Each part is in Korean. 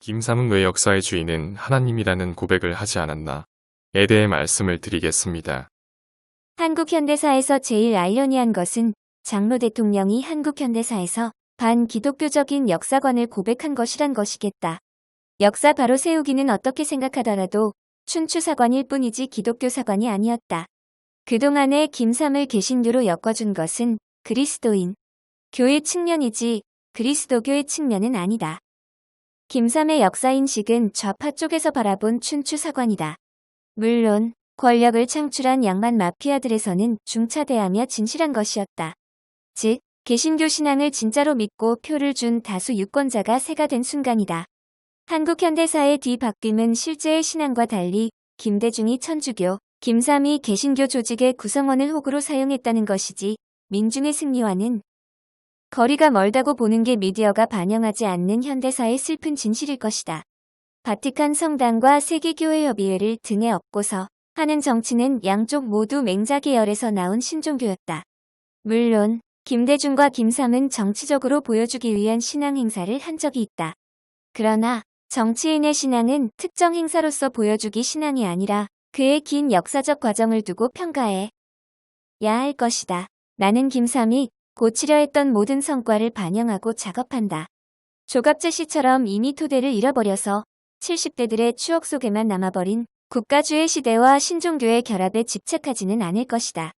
김삼은 왜 역사의 주인은 하나님이라는 고백을 하지 않았나? 에 대해 말씀을 드리겠습니다. 한국 현대사에서 제일 아이러니한 것은 장로 대통령이 한국 현대사에서 반기독교적인 역사관을 고백한 것이란 것이겠다. 역사 바로 세우기는 어떻게 생각하더라도 춘추사관일 뿐이지 기독교 사관이 아니었다. 그동안의 김삼을 개신교로 엮어준 것은 그리스도인, 교회 측면이지 그리스도교의 측면은 아니다. 김삼의 역사인식은 좌파 쪽에서 바라본 춘추사관이다. 물론 권력을 창출한 양반 마피아들에서는 중차대하며 진실한 것이었다. 즉, 개신교 신앙을 진짜로 믿고 표를 준 다수 유권자가 새가 된 순간이다. 한국 현대사의 뒤바뀜은 실제의 신앙과 달리 김대중이 천주교, 김삼이 개신교 조직의 구성원을 호구로 사용했다는 것이지 민중의 승리와는 거리가 멀다고 보는 게 미디어가 반영하지 않는 현대사의 슬픈 진실일 것이다. 바티칸 성당과 세계교회협의회를 등에 업고서 하는 정치는 양쪽 모두 맹자 계열에서 나온 신종교였다. 물론 김대중과 김삼은 정치적으로 보여주기 위한 신앙 행사를 한 적이 있다. 그러나 정치인의 신앙은 특정 행사로서 보여주기 신앙이 아니라 그의 긴 역사적 과정을 두고 평가해 야할 것이다. 나는 김삼이 고치려 했던 모든 성과를 반영하고 작업한다. 조갑재 씨처럼 이미 토대를 잃어버려서 70대들의 추억 속에만 남아버린 국가주의 시대와 신종교의 결합에 집착하지는 않을 것이다.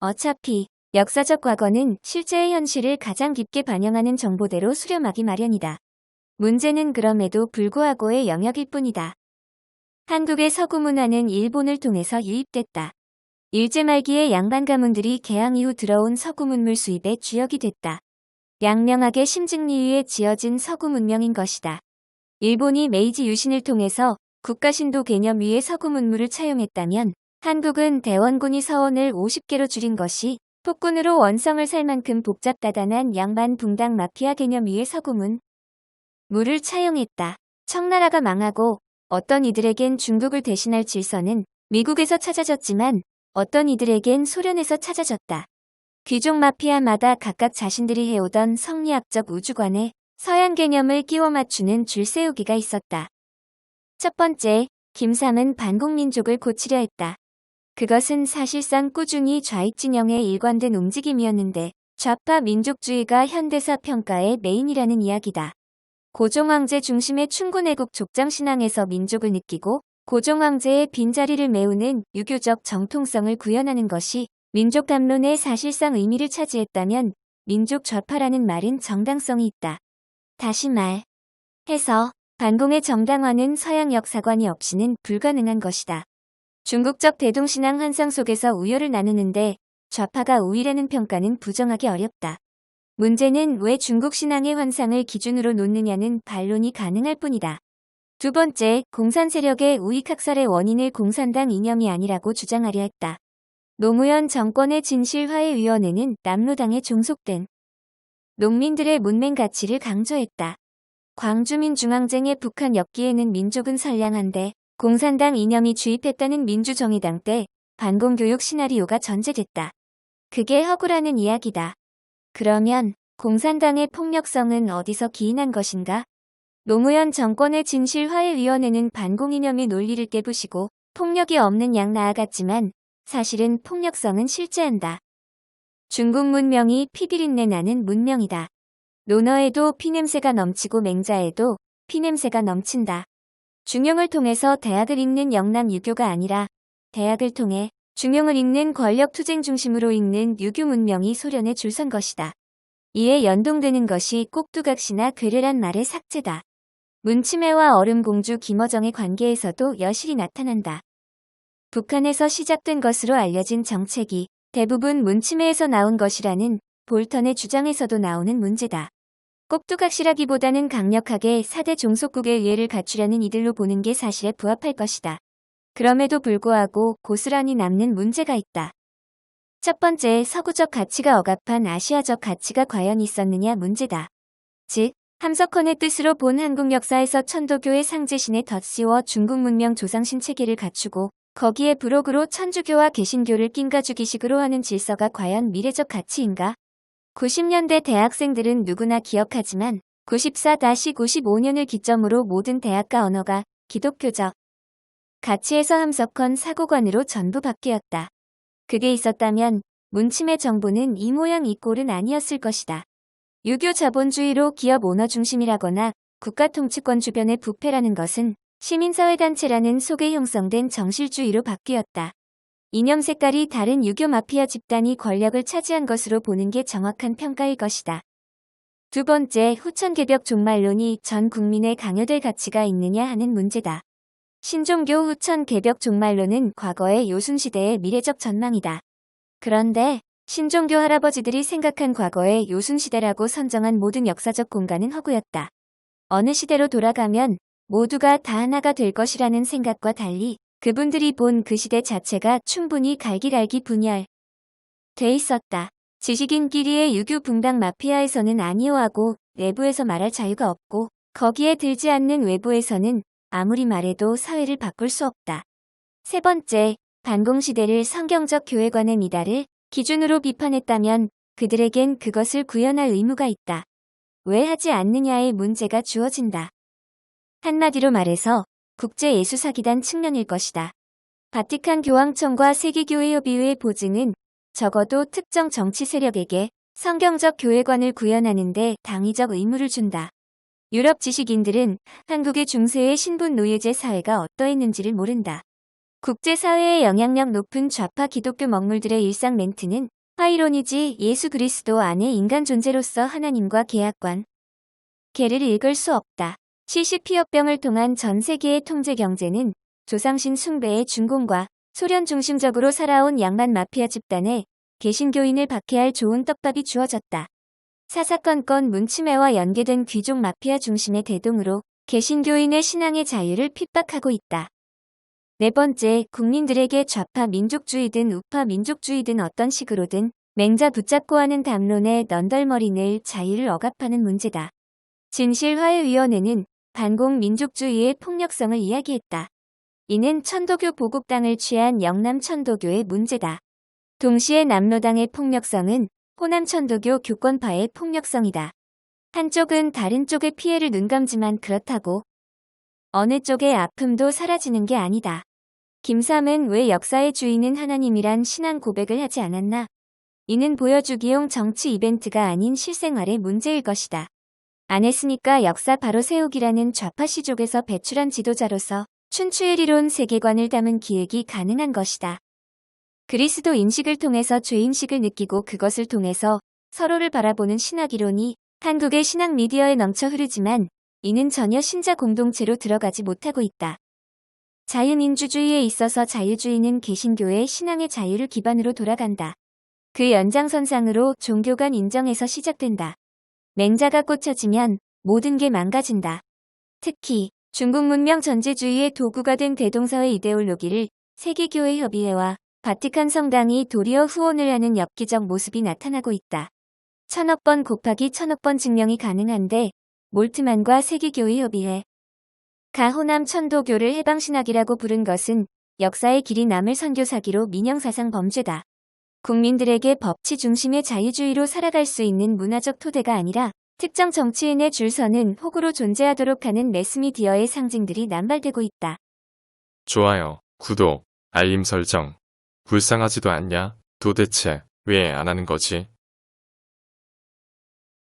어차피 역사적 과거는 실제의 현실을 가장 깊게 반영하는 정보대로 수렴하기 마련이다. 문제는 그럼에도 불구하고의 영역일 뿐이다. 한국의 서구 문화는 일본을 통해서 유입됐다. 일제 말기의 양반 가문들이 개항 이후 들어온 서구 문물 수입의 주역이 됐다. 양명하게 심증리 위에 지어진 서구 문명인 것이다. 일본이 메이지 유신을 통해서 국가신도 개념 위에 서구 문물을 차용했다면 한국은 대원군이 서원을 50개로 줄인 것이 폭군으로 원성을 살 만큼 복잡다단한 양반 붕당 마피아 개념 위에 서구문 물을 차용했다. 청나라가 망하고 어떤 이들에겐 중국을 대신할 질서는 미국에서 찾아졌지만 어떤 이들에겐 소련에서 찾아졌다. 귀족 마피아마다 각각 자신들이 해오던 성리학적 우주관에 서양 개념을 끼워 맞추는 줄 세우기가 있었다. 첫 번째, 김삼은 반공민족을 고치려 했다. 그것은 사실상 꾸준히 좌익 진영에 일관된 움직임이었는데 좌파 민족주의가 현대사 평가의 메인이라는 이야기다. 고종 황제 중심의 충군애국 족장 신앙에서 민족을 느끼고 고종 황제의 빈자리를 메우는 유교적 정통성을 구현하는 것이 민족 담론의 사실상 의미를 차지했다면 민족 좌파라는 말은 정당성이 있다. 다시 말 해서 반공의 정당화는 서양 역사관이 없이는 불가능한 것이다. 중국적 대동신앙 환상 속에서 우열을 나누는데 좌파가 우위라는 평가는 부정하기 어렵다. 문제는 왜 중국 신앙의 환상을 기준으로 놓느냐는 반론이 가능할 뿐이다. 두 번째, 공산 세력의 우익 학살의 원인을 공산당 이념이 아니라고 주장하려 했다. 노무현 정권의 진실화해위원회는 남로당에 종속된 농민들의 문맹 가치를 강조했다. 광주민중앙쟁의 북한 엮기에는 민족은 선량한데 공산당 이념이 주입했다는 민주정의당 때 반공교육 시나리오가 전제됐다. 그게 허구라는 이야기다. 그러면 공산당의 폭력성은 어디서 기인한 것인가? 노무현 정권의 진실화해위원회는 반공 이념의 논리를 깨부시고 폭력이 없는 양 나아갔지만 사실은 폭력성은 실제한다. 중국 문명이 피비린내 나는 문명이다. 논어에도 피냄새가 넘치고 맹자에도 피냄새가 넘친다. 중용을 통해서 대학을 읽는 영남 유교가 아니라 대학을 통해 중용을 읽는 권력 투쟁 중심으로 읽는 유교 문명이 소련에 줄선 것이다. 이에 연동되는 것이 꼭두각시나 괴뢰란 말의 삭제다. 문치매와 얼음공주 김어정의 관계에서도 여실히 나타난다. 북한에서 시작된 것으로 알려진 정책이 대부분 문치매에서 나온 것이라는 볼턴의 주장에서도 나오는 문제다. 꼭두각시라기보다는 강력하게 4대 종속국의 이해를 갖추려는 이들로 보는 게 사실에 부합할 것이다. 그럼에도 불구하고 고스란히 남는 문제가 있다. 첫 번째, 서구적 가치가 억압한 아시아적 가치가 과연 있었느냐 문제다. 즉, 함석헌의 뜻으로 본 한국 역사에서 천도교의 상제신의 덧씌워 중국 문명 조상신 체계를 갖추고 거기에 부록으로 천주교와 개신교를 낀가주기식으로 하는 질서가 과연 미래적 가치인가? 90년대 대학생들은 누구나 기억하지만 94-95년을 기점으로 모든 대학가 언어가 기독교적 가치에서 함석헌 사고관으로 전부 바뀌었다. 그게 있었다면 문침의 정부는 이 모양 이 꼴은 아니었을 것이다. 유교 자본주의로 기업 오너 중심이라거나 국가 통치권 주변의 부패라는 것은 시민사회단체라는 속에 형성된 정실주의로 바뀌었다. 이념 색깔이 다른 유교 마피아 집단이 권력을 차지한 것으로 보는 게 정확한 평가일 것이다. 두 번째, 후천개벽 종말론이 전 국민의 강요될 가치가 있느냐 하는 문제다. 신종교 후천개벽 종말론은 과거의 요순시대의 미래적 전망이다. 그런데 신종교 할아버지들이 생각한 과거의 요순시대라고 선정한 모든 역사적 공간은 허구였다. 어느 시대로 돌아가면 모두가 다 하나가 될 것이라는 생각과 달리 그분들이 본 그 시대 자체가 충분히 갈기갈기 분열 돼 있었다. 지식인끼리의 유교 붕당 마피아에서는 아니오하고 내부에서 말할 자유가 없고 거기에 들지 않는 외부에서는 아무리 말해도 사회를 바꿀 수 없다. 세 번째, 반공시대를 성경적 교회관의 미달을 기준으로 비판했다면 그들에겐 그것을 구현할 의무가 있다. 왜 하지 않느냐의 문제가 주어진다. 한마디로 말해서 국제예수사기단 측면일 것이다. 바티칸 교황청과 세계교회협의회 보증은 적어도 특정 정치 세력에게 성경적 교회관을 구현하는데 당위적 의무를 준다. 유럽 지식인들은 한국의 중세의 신분 노예제 사회가 어떠했는지를 모른다. 국제사회의 영향력 높은 좌파 기독교 먹물들의 일상 멘트는 화이론이지 예수 그리스도 안에 인간 존재로서 하나님과 계약관. 개를 읽을 수 없다. CCP협병을 통한 전 세계의 통제 경제는 조상신 숭배의 준공과 소련 중심적으로 살아온 양만 마피아 집단에 개신교인을 박해할 좋은 떡밥이 주어졌다. 사사건건 문치매와 연계된 귀족 마피아 중심의 대동으로 개신교인의 신앙의 자유를 핍박하고 있다. 네 번째, 국민들에게 좌파 민족주의든 우파 민족주의든 어떤 식으로든 맹자 붙잡고 하는 담론에 넌덜머리늘 자유를 억압하는 문제다. 진실화해위원회는 반공 민족주의의 폭력성을 이야기했다. 이는 천도교 보국당을 취한 영남 천도교의 문제다. 동시에 남로당의 폭력성은 호남 천도교 교권파의 폭력성이다. 한쪽은 다른 쪽의 피해를 눈감지만 그렇다고 어느 쪽의 아픔도 사라지는 게 아니다. 김삼은 왜 역사의 주인은 하나님이란 신앙 고백을 하지 않았나? 이는 보여주기용 정치 이벤트가 아닌 실생활의 문제일 것이다. 안 했으니까 역사 바로 세우기라는 좌파 시족에서 배출한 지도자로서 춘추의리론 세계관을 담은 기획이 가능한 것이다. 그리스도 인식을 통해서 죄인식을 느끼고 그것을 통해서 서로를 바라보는 신학이론이 한국의 신학 미디어에 넘쳐 흐르지만 이는 전혀 신자 공동체로 들어가지 못하고 있다. 자유민주주의에 있어서 자유주의는 개신교의 신앙의 자유를 기반으로 돌아간다. 그 연장선상으로 종교 간 인정에서 시작된다. 맹자가 꽂혀지면 모든 게 망가진다. 특히 중국 문명 전제주의의 도구가 된 대동서의 이데올로기를 세계교회 협의회와 바티칸 성당이 도리어 후원을 하는 엽기적 모습이 나타나고 있다. 천억 번 곱하기 천억 번 증명이 가능한데 몰트만과 세계교회 협의회 가호남 천도교를 해방신학이라고 부른 것은 역사의 길이 남을 선교사기로 민영사상 범죄다. 국민들에게 법치 중심의 자유주의로 살아갈 수 있는 문화적 토대가 아니라 특정 정치인의 줄서는 혹으로 존재하도록 하는 매스미디어의 상징들이 남발되고 있다. 좋아요, 구독, 알림 설정. 불쌍하지도 않냐? 도대체 왜 안 하는 거지?